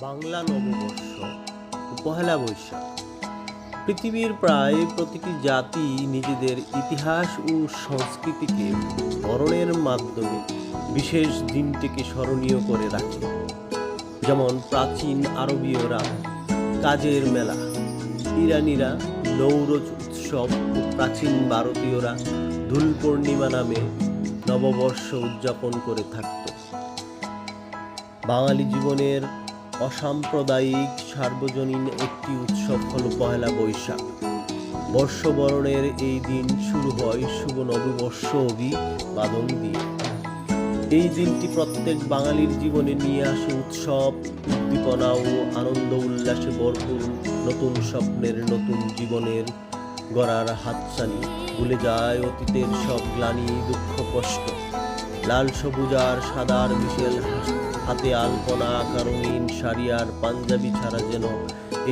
বাংলা নববর্ষ, পহেলা বৈশাখ। পৃথিবীর প্রায় প্রতিটি জাতি নিজেদের ইতিহাস ও সংস্কৃতিকে বরণের মাধ্যমে বিশেষ দিনটিকে স্মরণীয় করে রাখে। যেমন প্রাচীন আরবীয়রা কাজের মেলা, ইরানিরা নৌরোজ উৎসব ও প্রাচীন ভারতীয়রা ধুল পূর্ণিমা নামে নববর্ষ উদযাপন করে থাকত। বাঙালি জীবনের অসাম্প্রদায়িক সার্বজনীন একটি উৎসব হল পহেলা বৈশাখ। বর্ষবরণের এই দিন শুরু হয় শুভ নববর্ষ অভি বাদন দিয়ে। এই দিনটি প্রত্যেক বাঙালির জীবনে নিয়ে আসে উৎসব, উদ্দীপনা ও আনন্দ উল্লাসে ভরপুর নতুন স্বপ্নের নতুন জীবনের গড়ার হাতছানি। ভুলে যায় অতীতের সব গ্লানি দুঃখ কষ্ট। লাল সবুজ আর সাদার মিশেল হাতে আলপনা আঁকা রঙিন শাড়ি আর পাঞ্জাবি ছাড়া যেন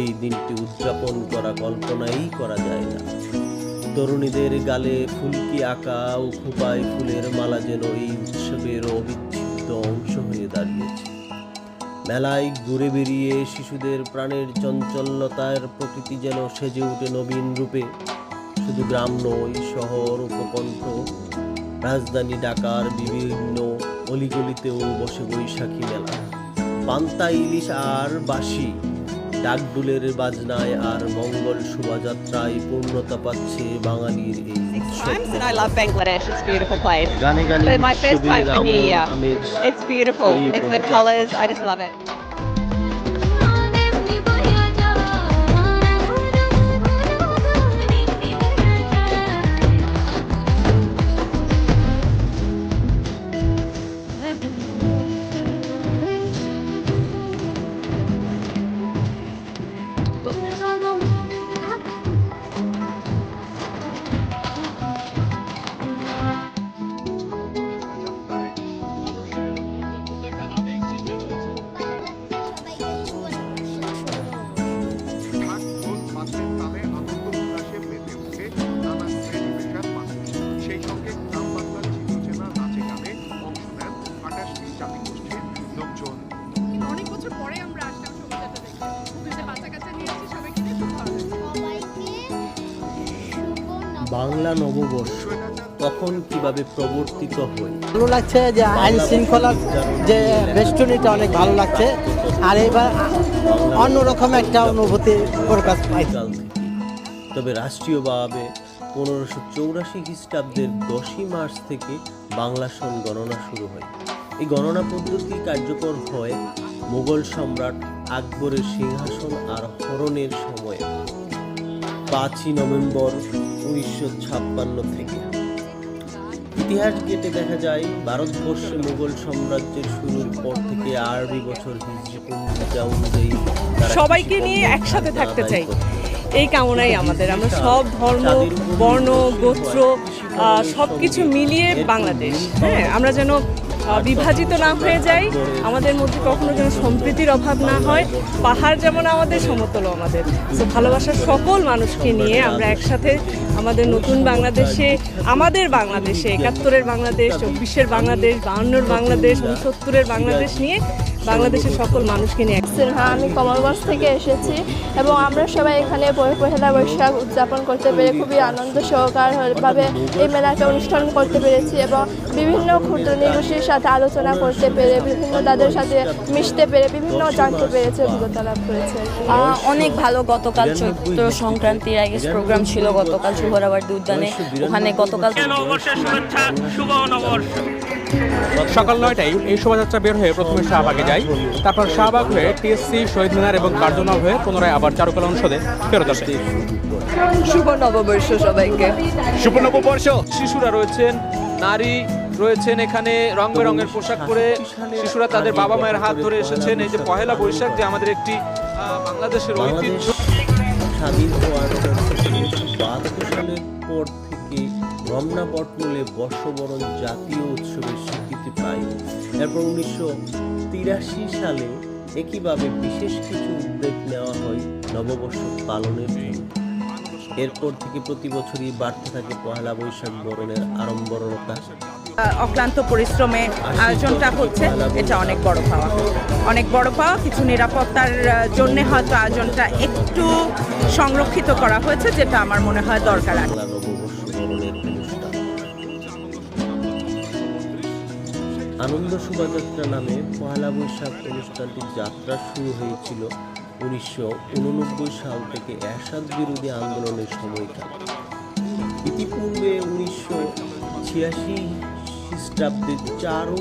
এই দিনটি উদযাপন করা, কল্পনাই করা যায় না। তরুণীদের গালে ফুলকি আঁকা ও খোপায় ফুলের মালা যেন এই উৎসবের অবিচ্ছেদ্য অংশ হয়ে দাঁড়িয়েছে। মেলায় ঘুরে বেরিয়ে শিশুদের প্রাণের চঞ্চলতার প্রকৃতি যেন সেজে ওঠে নবীন রূপে। শুধু গ্রাম নয়, শহর, উপকণ্ঠ, রাজধানী ঢাকার বিভিন্ন অলিগলিতেও বসে বৈশাখী মেলা। পান্তা ইলিশ আর বাসি ডাকডুলের বাজনায় আর মঙ্গল শোভাযাত্রায় পূর্ণতা পাচ্ছে বাঙালির এই গানে উৎসব times tudo. বাংলা নববর্ষ তখন কীভাবে প্রবর্তিত হয়? ভালো লাগছে যে আইন শৃঙ্খলার যে বেষ্টনীটা অনেক ভালো লাগছে। আর এবার অন্যরকম একটা অনুভূতি প্রকাশ পাই। তবে রাষ্ট্রীয়ভাবে পনেরোশো চৌরাশি খ্রিস্টাব্দের দশই মার্চ থেকে বাংলা সন গণনা শুরু হয়। এই গণনা পদ্ধতি কার্যকর হয় মুঘল সম্রাট আকবরের সিংহাসন আর হরণের সময়ে। পাঁচই নভেম্বর উনিশশো ছাপ্পান্ন থেকে। ইতিহাস ঘেটে দেখা যায় ভারতবর্ষে মুঘল সাম্রাজ্যের শুরুর পর থেকে আরবি বছর অনুযায়ী সবাইকে নিয়ে একসাথে থাকতে চাই। এই কামনাই আমাদের। আমরা সব ধর্ম বর্ণ গোত্র সব কিছু মিলিয়ে বাংলাদেশ। হ্যাঁ আমরা যেন বিভাজিত না হয়ে যাই আমাদের মধ্যে কখনো যেন সম্প্রীতির অভাব না হয়। পাহাড় যেমন আমাদের সমতল আমাদের। তো ভালোবাসার সকল মানুষকে নিয়ে আমরা একসাথে আমাদের নতুন বাংলাদেশে, আমাদের বাংলাদেশে, একাত্তরের বাংলাদেশ, চব্বিশের বাংলাদেশ বাউন্নর বাংলাদেশ, উনসত্তরের বাংলাদেশ নিয়ে বাংলাদেশের সকল মানুষকে নিয়ে এক- সিনহা আমি কমলগঞ্জ থেকে এসেছি এবং আমরা সবাই এখানে পহে- পহেলা বৈশাখ উদযাপন করতে পেরে খুবই আনন্দ সহকারভাবে এই মেলাকে অনুষ্ঠান করতে পেরেছি এবং বিভিন্ন ক্ষুদ্র নিগোষ্ঠীর সাথে আলোচনা করতে পেরে বিভিন্ন তাদের সাথে মিশতে পেরে বিভিন্ন জানতে পেরেছে অভিজ্ঞতা লাভ করেছে অনেক ভালো গতকাল চৈত্র সংক্রান্তির আগে প্রোগ্রাম ছিল গতকাল শুভরাবার্দি উদ্যানে ওখানে গতকাল সকাল নয়টায় এই শোভাযাত্রা বের হয়ে প্রথমে শাহবাগে যায়। তারপর শাহবাগ হয়ে টিএসসি শহীদ মিনার এবং কার্জনহল হয়ে পুনরায় আবার চারুকলা অনুষদে ফেরত আসে। শুভ নববর্ষ সবাইকে। সুপর্ণবর্ষ শিশুরা রয়েছেন নারী রয়েছেন এখানে রং বেরঙের পোশাক পরে শিশুরা তাদের বাবা মায়ের হাত ধরে এসেছেন। এই যে পহেলা বৈশাখ যে আমাদের একটি আহ, বাংলাদেশের ঐতিহ্য। স্বাধীন হওয়ার পর থেকে রমনা পটমূলে বর্ষবরণ জাতীয় উৎসবের পায় এরপর উনিশশো তিরাশি সালে একইভাবে বিশেষ কিছু উদ্যোগ নেওয়া হয় নববর্ষ পালনের জন্য। এরপর থেকে প্রতি বছরই বাড়তে থাকে পহেলা বৈশাখ বরণের আড়ম্বরতা। অক্লান্ত পরিশ্রমে আয়োজনটা হচ্ছে এটা অনেক বড় পাওয়া। অনেক বড় পাওয়া কিছু নিরাপত্তার জন্য হয়তো আয়োজনটা একটু সংরক্ষিত করা হয়েছে যেটা আমার মনে হয় দরকার আছে আনন্দ শোভাযাত্রা নামে পয়লা বৈশাখ অনুষ্ঠানটির যাত্রা শুরু হয়েছিল উনিশশো উননব্বই সাল থেকে এরশাদ বিরোধী আন্দোলনের সময়কাল। ইতিপূর্বে উনিশশো ছিয়াশি খ্রিস্টাব্দে চারু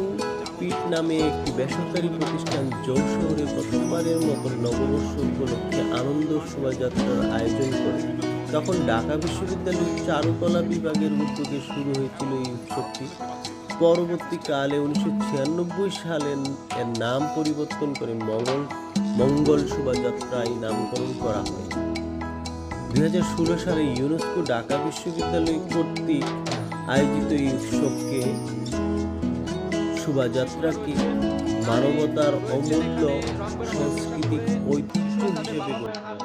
পিট নামে একটি বেসরকারি প্রতিষ্ঠান যৌশহরে প্রথমবারের মতো নববর্ষ উপলক্ষে আনন্দ শোভাযাত্রার আয়োজন করে। তখন ঢাকা বিশ্ববিদ্যালয়ের চারুকলা বিভাগের উদ্যোগে শুরু হয়েছিল এই উৎসবটি। পরবর্তীকালে উনিশশো ছিয়ানব্বই সালে এর নাম পরিবর্তন করে মঙ্গল মঙ্গল শোভাযাত্রায় নামকরণ করা হয়। দুই হাজার ষোলো সালে ইউনেস্কো ঢাকা বিশ্ববিদ্যালয় কর্তৃক আয়োজিত এই উৎসবকে শোভাযাত্রাকে মানবতার অমূল্য সাংস্কৃতিক ঐতিহ্য হিসেবে গণ্য